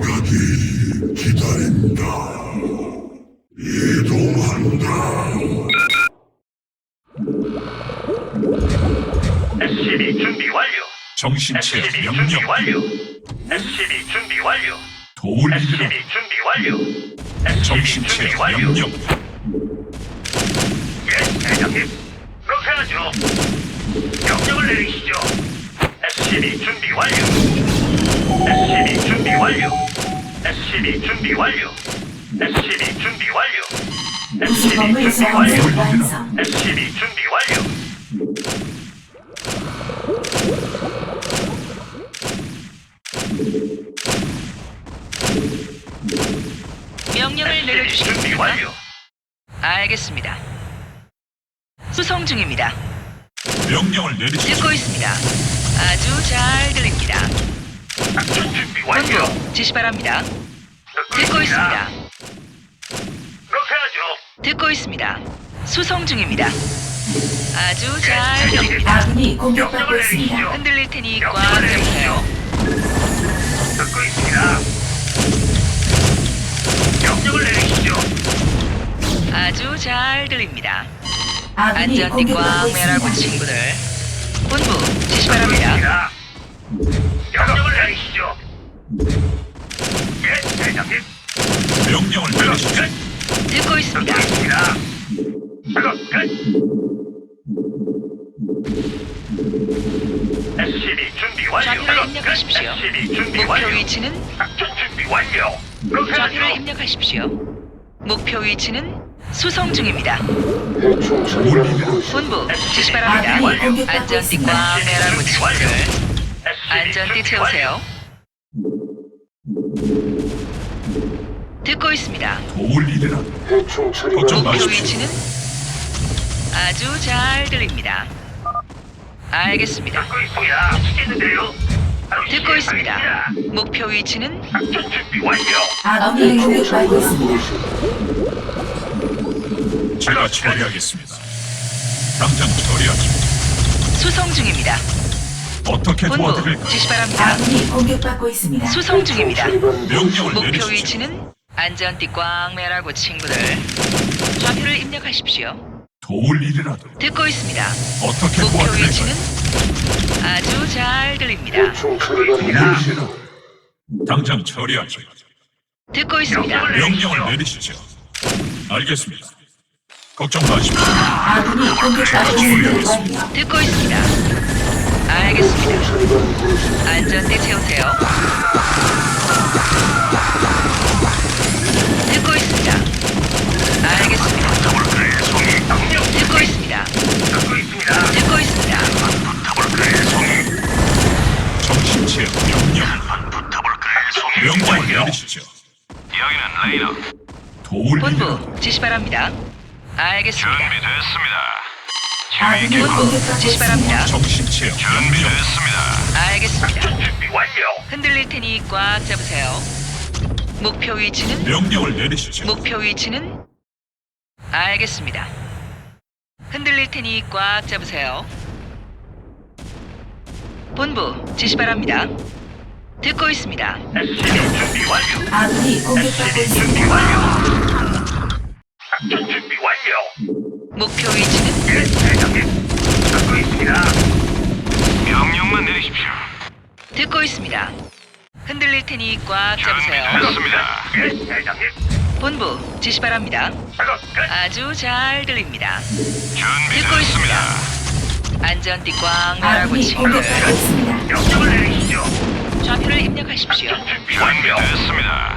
감각이 기다린다. 이동한다. SCB 준비 완료. 정신체 SCB 준비 명령 완료. SCB 준비 완료. 도울 SCB 일이라 준비 완료. SCB 정신체 준비 완료. 명령 예, 대장님. 그렇게 하죠. 명령을 내리시죠. SCB 준비 완료. SCB 준비 완료. SCB 준비 완료. SCB 준비 완료. SCB 준비 완료. 완성. SCB 준비 완료. 명령을 준비 내려주시겠습니까? 완료. 알겠습니다. 수송 중입니다. 명령을 내리시죠 듣고 있습니다. 아주 잘 들립니다. 작전 준비 완료. 본부 지시 바랍니다. 듣고 있습니다. 그렇게 하죠. 듣고 있습니다. 수송 중입니다. 아주 잘 들립니다. 아군이 공격받고 명령을 있습니다. 내리시죠. 흔들릴 테니 꽉 잡으세요. 듣고 있습니다. 명령을 내리시죠. 아주 잘 들립니다. 아군이 안전띠 꽉 공격받고 있습니다. 친구들. 입력하십시오. 준비 목표 완료. 위치는 작전 준비 완료. 그렇게 좌표를 하죠. 입력하십시오. 목표 위치는 수송 중입니다. 본부 지시 바랍니다. 아군이 공격받고 안전띠 있습니다. 꽉 매라고 친구들. SCB 안전띠 준비 채우세요. 듣고 있습니다. 도울 일이라 걱정 목표 마십시오 위치는 아주 잘 들립니다. 알겠습니다. 듣고 있습니다. 시겠는데요. 듣고 있습니다. 목표 위치는 작전 준비 완료. 아군이 공격받고 있습니다. 제가 처리하겠습니다 당장 처리하죠 수송 중입니다. 어떻게 본부 도와드릴까요 지시 바랍니다. 아군이 공격받고 있습니다. 수송 중입니다. 명령을 목표 내리시죠 위치는 안전띠 꽉 매라고 친구들. 좌표를 입력하십시오. 도울 일이라도 듣고 있습니다. 어떻게 목표 도와드릴까요 위치는 아주 잘 들립니다. 도울 일이라도 당장 처리하죠 듣고 있습니다. 명령을 내리시죠 알겠습니다 걱정 마십시오 아군이 공격받고 있습니다. 완료. 듣고 있습니다. 알겠습니다. 안전띠 채우세요. 명령 더블클의 송이 명령을. 내리시죠 여기는 레이너. 도울 본부 지시 바랍니다. 알겠습니다. 준비됐습니다. 아군이 본부 공격받고 지시. 바랍니다. 정신체 명령 준비됐습니다. 알겠습니다. 준비 완료. 흔들릴 테니 꽉 잡으세요. 목표 위치는 명령을 내리시죠 목표 위치는 알겠습니다. 흔들릴 테니 꽉 잡으세요. 본부 지시 바랍니다. 듣고 있습니다. SCB 준비 완료. 아군이 공격받고 SCB 준비 있습니다. 완료. 작전 준비 완료. 목표 위치는 예, 대장님. 듣고 있습니다. 명령만 내리십시오. 듣고 있습니다. 흔들릴 테니 꽉 잡으세요. 준비됐습니다. 예, 대장님. 본부 지시 바랍니다. 작업 끝. 아주 잘 들립니다. 듣고 준비됐습니다. 있습니다. 안전띠 꽉 매라고 아군이 친구들. 공격받고 있습니다. 명령을 내리시죠. 좌표를 입력하십시오. 준비 완료 됐습니다.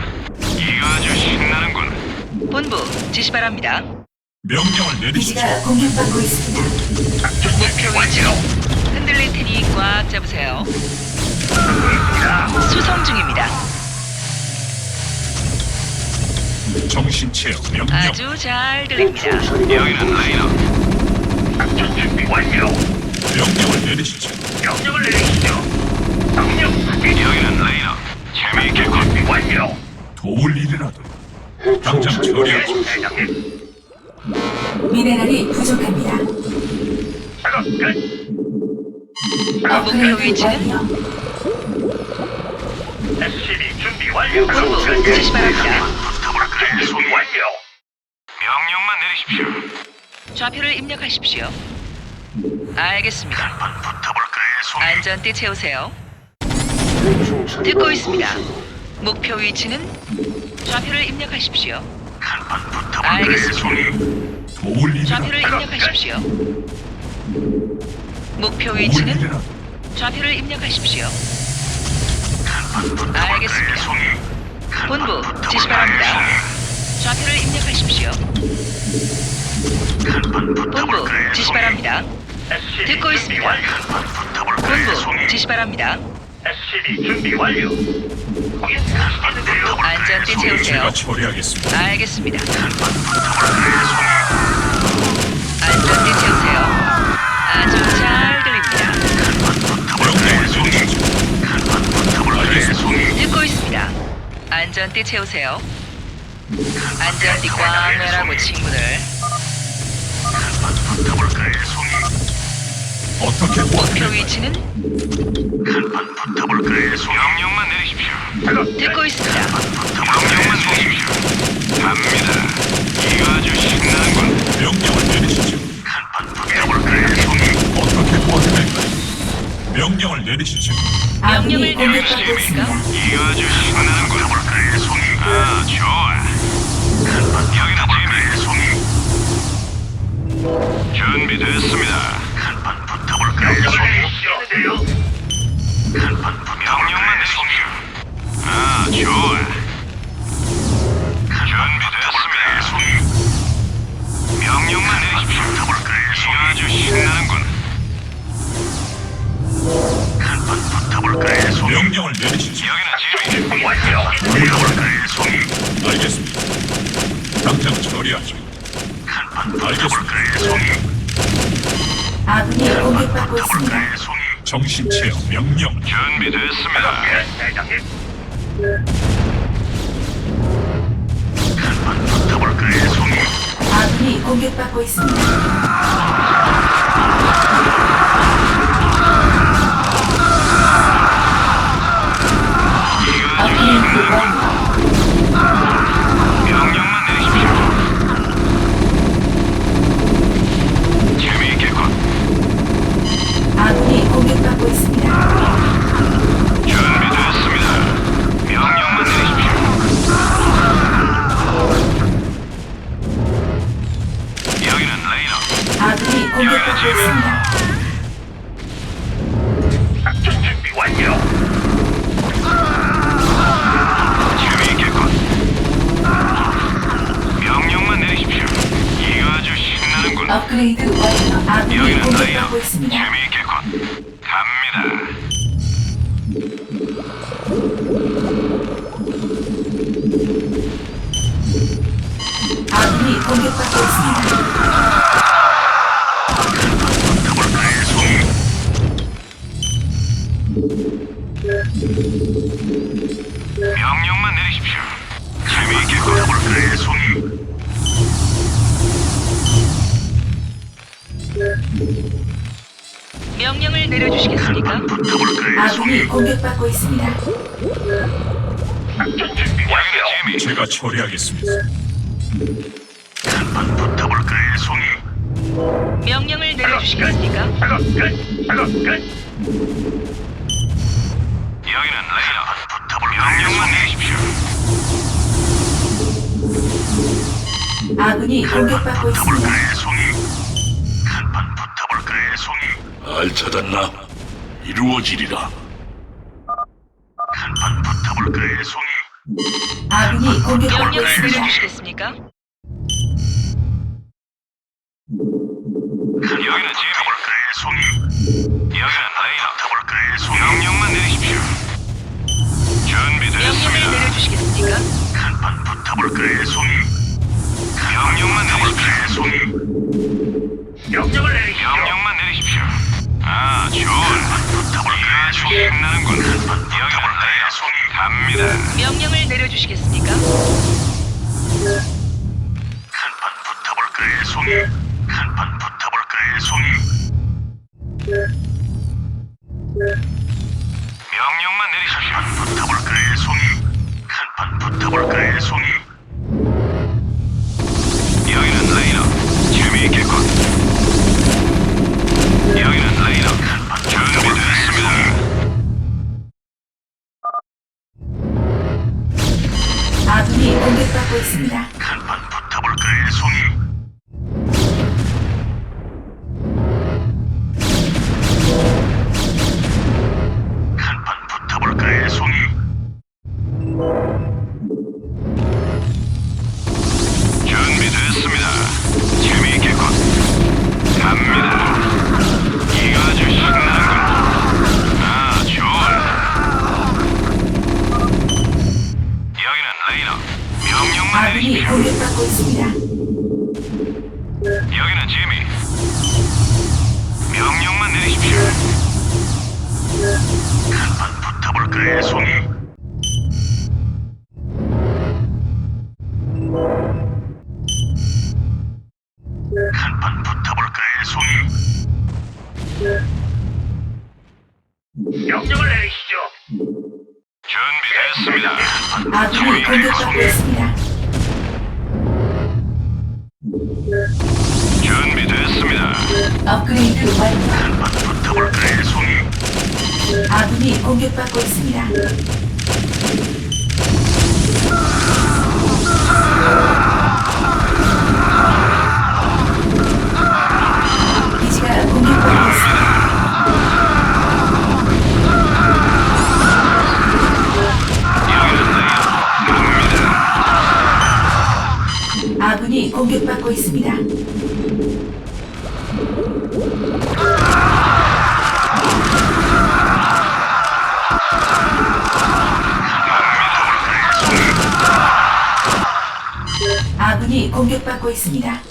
이거 아주 신나는군. 본부 지시 바랍니다. 명령을 내리시죠 기지가 공격받고 있습니다. 준비 완료. 흔들릴 테니 꽉 잡으세요. 수송 중입니다. 정신체 명령 아주 잘 들립니다. 여기는. 작전 준비 완료. 명령을 내리시죠 명령을 내리시죠. 명령 확인. 여기는 레이너. 재미있게 준비 완료. 도울 일이라도 당장 예, 처리하죠 대장님. 미네랄이 부족합니다. 작업 끝. 목표 업그레이드 위치는. SCB 준비 완료. 본부 지시 바랍니다. 송이? 완료. 명령만 내리십시오. 좌표를 입력하십시오. 알겠습니다. 한번 붙어볼까요, 송이? 안전띠 채우세요. 듣고 있습니다. 목표 위치는 좌표를 입력하십시오. 한번 붙어볼까요, 알겠습니다. 송이? 도울 일이라도 좌표를 입력하십시오. 목표 도울 위치는 좌표를 입력하십시오. 한번 붙어볼까요, 알겠습니다. 송이? 본부 지시 붙어볼까요, 바랍니다. 좌표를 입력하십시오. 한번 본부 붙어볼까요, 지시? 바랍니다. SCB 듣고 준비 있습니다. 완료. 한번 붙어볼까요, 본부 송이? 지시 바랍니다. SCB 준비 완료. 안전띠 채우세요. 제가 처리하겠습니다. 알겠습니다. 안전띠 채우세요. 아주 잘 들립니다. 붙어볼까요, 송이? 듣고 있습니다. 안전띠 채우세요. 안전띠 꽝 매라고 친구들. 붙어볼까요, 송이? 어떻게 목표 도와드릴까요? 위치는 한번 붙어볼까요, 송이? 명령만 내리십시오. 듣고 있습니다. 명령만 내리십시오. 갑니다. 이거 아주 신나는군. 명령을 내리시죠. 한번 붙어볼까요, 송이? 어떻게 도와드릴까요? 명령을 내리시죠. 명령을? 있습니다. 이거 아주 신나는군. 붙어볼까요, 송이? 아, 좋아. 준비됐습니다. 한번 붙어볼까요. 명령만 내리십시오. 아, 좋아. 준비됐습니다. 명령만 내리십시오. 붙어볼까요, 정신 체험 명령. 준비됐습니다. 대장님. 한번 붙어볼까요, 송이? 아군이 공격받고 있습니다. 공격받고 있습니다. 작전 준비 완료. 재미있겠군. 명령만 내리십시오. 이거 아주 신나는군. 업그레이드 완료. 아군이 여기는 레이너. 공격받고 있습니다. 재미있겠군. 갑니다. 아군이 공격받고 있습니다. 아군이? 공격받고 있습니다. 작전 준비 완료. 재미. 제가 처리하겠습니다. 한번 붙어볼까요, 송이? 명령을 내려주시겠습니까? 작업 끝. 작업 끝. 여기는 레이너. 붙어볼 명령만 내리십시오. 아군이 공격받고 있습니다. 붙어볼까요, 송이? 한번 붙어볼까요, 송이? 알 찾았나? 이루어지리라. 붙어볼까요, 송이? 아군이 공격받고 명령을 있습니다. 내려주시겠습니까? 여기는 재미. 붙어볼까요, 송이? 여기는 레이너. 붙어볼까요, 송이? 명령만 내리십시오. 명령을 준비됐습니다. 내려주시겠습니까? 한번 붙어볼까요, 송이? 명령만 내리십시오, 송이. 명령을 내리십시오. 명령만 내리십시오. 아, 좋아. 명령을 내려주시겠습니까? 한번 붙어볼까요, 송이? 한번 지미. 명령만 내리십시오. 한판 붙어볼까요, 송이? 한판 붙어볼까요, 송이? 명령을 내리시죠. 준비됐습니다. 아군이 공격받고 있습니다. 업그레이드 완료. 한판 붙어볼까요, 송이? 아군이 공격받고 있습니다. 아군이 공격받고 있습니다. 공격받고 있습니다.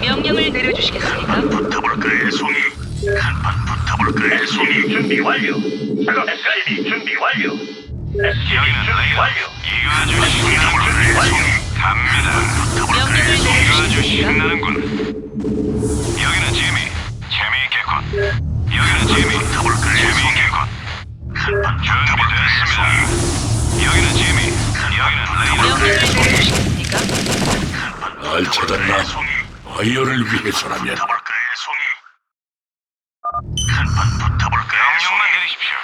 명령을 내려주시겠습니까? 붙어볼까요, 송이? 한판 붙어볼까요, 송이? 준비 완료. 작업 SCB 준비 완료. SCB 준비 완료. 이거 아주 신나는. 갑니다. 명령을 이거 아주 내려주시겠습니까? 신나는군. 송이. 아이어를 위해서라면 붙어볼까요, 송이? 한판 붙어볼까요, 명령만 내리십시오.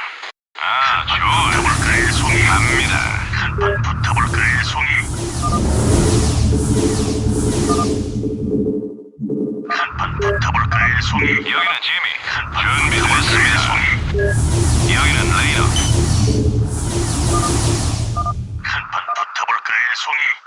아, 좋아. 붙어볼까요, 송이? 갑니다. 한판 붙어볼까요, 송이? 한판 붙어볼까요, 송이? 여기는 지미. 준비됐습니다. 송이. 여기는 레이더. 한판 붙어볼까요, 송이?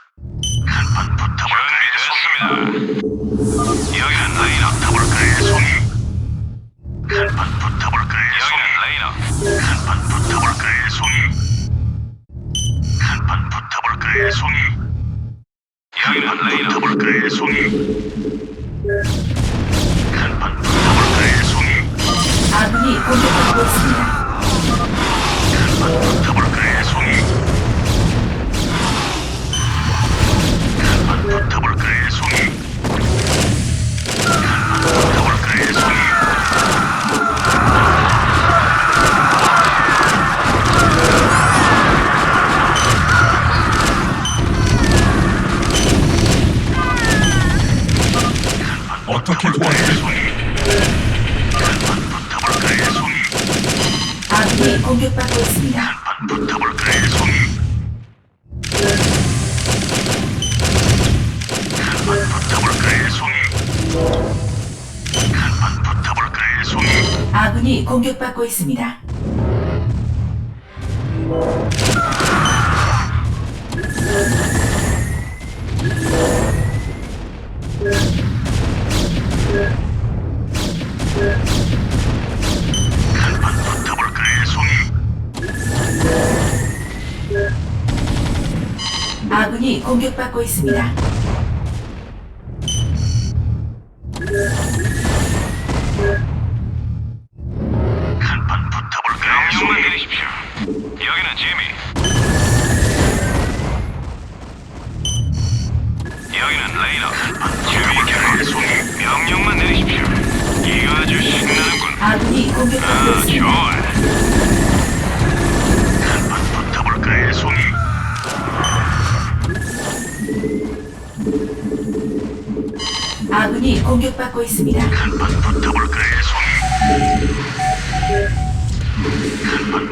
어떻게 도와드릴까요? 공격받고 있습니다. 붙어볼까요, 송이? 한판 붙어볼까요, 송이? 한판 붙어볼까요? 아군이 공격받고 있습니다. 한 아군이 공격받고 있습니다. 한판 붙어볼까요? 명령만 내리십시오. 여기는 지미. 여기는 레이너. 재미있게 송이. 명령만 내리십시오. 이거 아주 신나는군. 아군이 공격받고 아, 있습니다. 좋아. 공격받고 있습니다. 한번 붙어볼까요, 송이? 한번